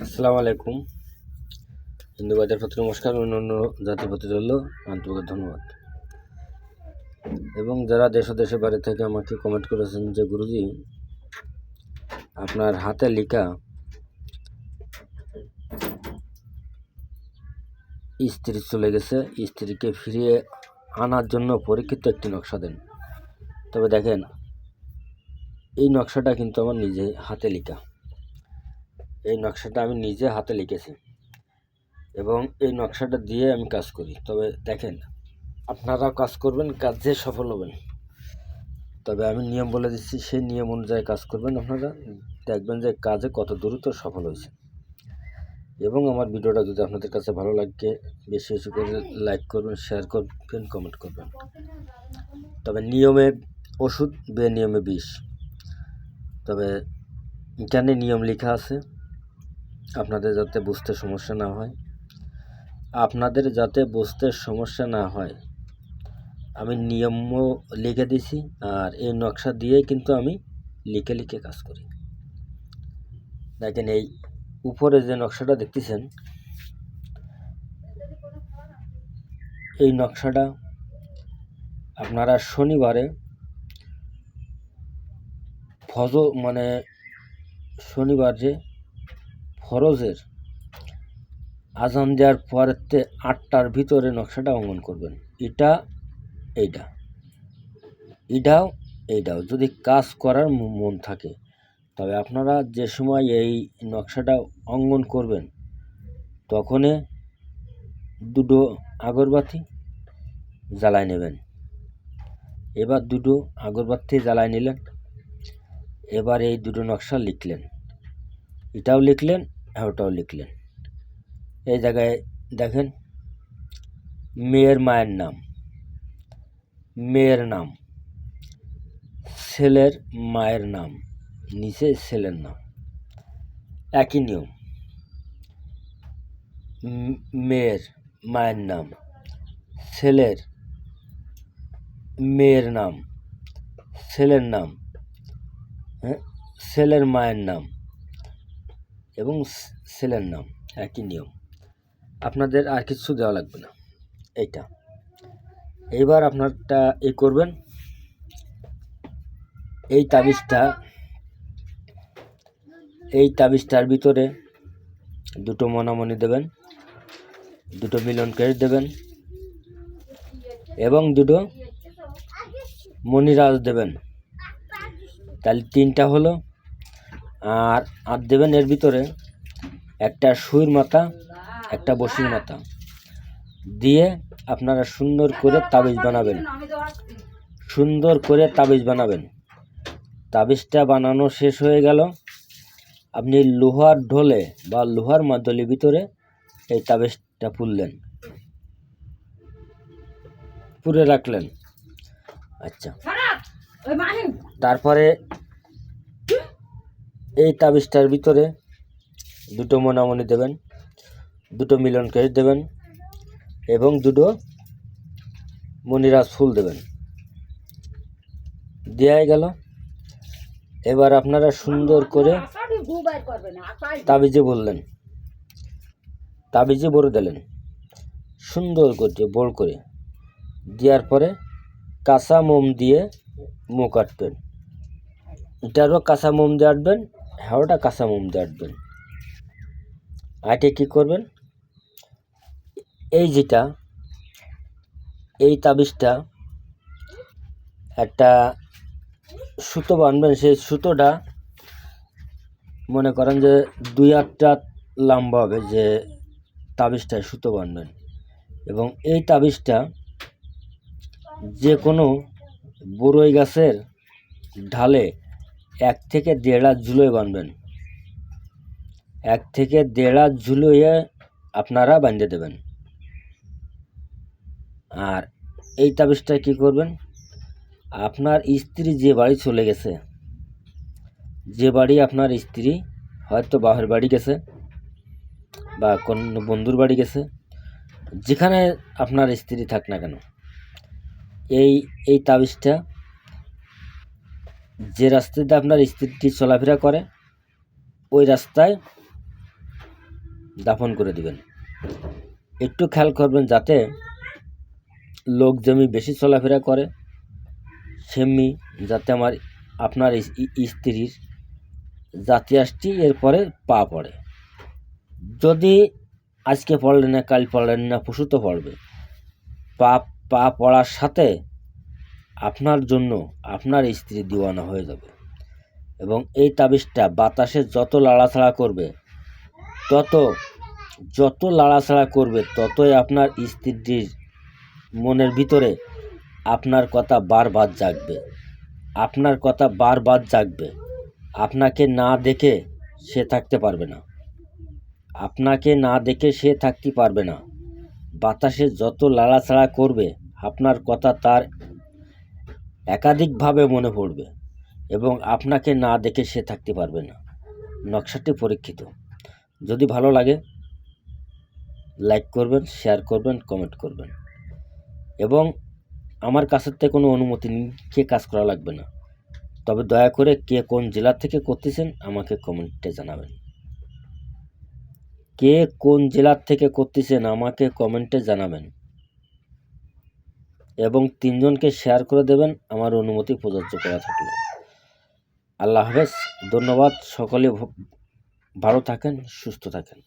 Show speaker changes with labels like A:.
A: আসসালামু আলাইকুম। হিন্দু বাজার প্রতি নমস্কার, অন্য অন্য জাতির প্রতি রইল আন্তরিক ধন্যবাদ। এবং যারা দেশ দেশের বাইরে থেকে আমাকে কমেন্ট করেছেন যে গুরুজি, আপনার হাতে লেখা স্ত্রী চলে গেছে, স্ত্রীকে ফিরিয়ে আনার জন্য পরীক্ষিত একটি নকশা দেন। তবে দেখেন, এই নকশাটা কিন্তু আমার নিজে হাতে লেখা। এই নকশাটা আমি নিজে হাতে লিখেছি এবং এই নকশাটা দিয়ে আমি কাজ করি। তবে দেখেন আপনারাও কাজ করবেন, কাজে সফল হবেন। তবে আমি নিয়ম বলে দিচ্ছি, সেই নিয়ম অনুযায়ী কাজ করবেন আপনারা। দেখবেন যে কাজে কত দ্রুত সফল হয়েছে। এবং আমার ভিডিওটা যদি আপনাদের কাছে ভালো লাগে, বেশি বেশি করে লাইক করবেন, শেয়ার করবেন, কমেন্ট করবেন। তবে নিয়মে ওষুধ বে নিয়মে বিষ। তবে এখানে নিয়ম লেখা আছে আপনাদের যাতে বুঝতে সমস্যা না হয়। আপনাদের যাতে বুঝতে সমস্যা না হয়, আমি নিয়মও লিখে দিছি আর এই নকশা দিয়েই কিন্তু আমি লিখে লিখে কাজ করি। দেখেন এই উপরে যে নকশাটা দেখতেছেন, এই নকশাটা আপনারা শনিবারে ফজ মানে শনিবার যে ফরজের আজান দেওয়ার পরেতে আটটার ভিতরে নকশাটা অঙ্কন করবেন। এটা, এইটা। এটাও, এইটাও। যদি কাজ করার মন থাকে, তবে আপনারা যে সময় এই নকশাটা অঙ্কন করবেন তখনই দুটো আগরবাতি জ্বালায় নেবেন। এবার দুটো আগরবাতি জ্বালায় নিলেন। এবার এই দুটো নকশা লিখলেন। এটাও লিখলেন ওটাও লিখলেন। এই জায়গায় দেখেন, মেয়ের মায়ের নাম, মেয়ের নাম, ছেলের মায়ের নাম, নিচে ছেলের নাম, একই নিয়ম, মেয়ের মায়ের নাম, ছেলের মেয়ের নাম, ছেলের নাম হ্যাঁ ছেলের মায়ের নাম এবং ছেলের নাম, একই নিয়ম। আপনাদের আর কিছু দেওয়া লাগবে না। এইটা। এইবার আপনারটা এ করবেন। এই তাবিজটা, এই তাবিজটার ভিতরে দুটো মনামনি দেবেন, দুটো মিলন কেশ দেবেন এবং দুটো মণিরাজ দেবেন। তাহলে তিনটা হলো আর আর দেবেন এর ভিতরে একটা সুইর মাথা একটা বসির মাথা। দিয়ে আপনারা সুন্দর করে তাবিজ বানাবেন। সুন্দর করে তাবিজ বানাবেন। তাবিজটা বানানো শেষ হয়ে গেল। আপনি লোহার ঢোলে বা লোহার মাদলির ভিতরে এই তাবিজটা পুরলেন পুরে রাখলেন। আচ্ছা। তারপরে এই তাবিজটার ভিতরে দুটো মোনামনি দেবেন দুটো মিলন কেশ দেবেন এবং দুটো মনিরাজ ফুল দেবেন। দেওয়াই গেল। এবার আপনারা সুন্দর করে তাবিজে বললেন। তাবিজে বড় দিলেন। সুন্দর করে বড় করে। দেওয়ার পরে কাঁচা মোম দিয়ে মুখ আটবেন। এটারও কাঁচা মোম দিয়ে আটবেন হ্যাঁটা কাঁচা মোম দিয়ে আটবেন আটে কী করবেন? এই যেটা, এই তাবিজটা, একটা সুতো বানবেন, সেই সুতোটা মনে করেন যে দুই আটটা লম্বা হবে যে তাবিজটায় সুতো বানবেন। এবং এই তাবিজটা যে কোনো বড়ই গাছের ঢালে এক থেকে দেড় হাত ঝুলোয় বানবেন এক থেকে দেড় হাত ঝুলোয়ে আপনারা বাঁধে দেবেন। আর এই তাবিজটা কী করবেন? আপনার স্ত্রী যে বাড়ি চলে গেছে, যে বাড়ি আপনার স্ত্রী হয়তো বাপের বাড়ি গেছে বা কোন বন্ধুর বাড়ি গেছে, যেখানে আপনার স্ত্রী থাক না কেন, এই এই তাবিজটা যে রাস্তাতে আপনার স্ত্রীটি চলাফেরা করে, ওই রাস্তায় দাফন করে দিবেন। একটু খেয়াল করবেন যাতে লোক জমি বেশি চলাফেরা করে, সেমনি যাতে আমার, আপনার স্ত্রীর জাতি আসটি এরপরে পা পড়ে। যদি আজকে পড়লেন না, কাল পড়লেন না পশু তো পড়বে। পা পা পড়ার সাথে আপনার জন্য আপনার স্ত্রী দিওয়ানা হয়ে যাবে। এবং এই তাবিজটা বাতাসে যত লাড়াছাড়া করবে, তত, যত লাড়াছাড়া করবে, ততই আপনার স্ত্রীর মনের ভিতরে আপনার কথা বারবার জাগবে। আপনার কথা বারবার জাগবে। আপনাকে না দেখে সে থাকতে পারবে না। আপনাকে না দেখে সে থাকতে পারবে না। বাতাসে যত লাড়াছাড়া করবে, আপনার কথা তার একাধিকভাবে মনে পড়বে এবং আপনাকে না দেখে সে থাকতে পারবে না। নকশাটি পরীক্ষিত। যদি ভালো লাগে লাইক করবেন শেয়ার করবেন কমেন্ট করবেন। এবং আমার কাছের থেকে কোনো অনুমতি নিয়ে কাজ করা লাগবে না। তবে দয়া করে কে কোন জেলা থেকে করতেছেন আমাকে কমেন্টে জানাবেন। কে কোন জেলার থেকে করতেছেন আমাকে কমেন্টে জানাবেন। এবং তিনজনকে শেয়ার করে দেবেন, আমার অনুমতি প্রযোজ্য করা থাকল। আল্লাহ হাফেজ, ধন্যবাদ। সকলে ভালো থাকেন, সুস্থ থাকেন।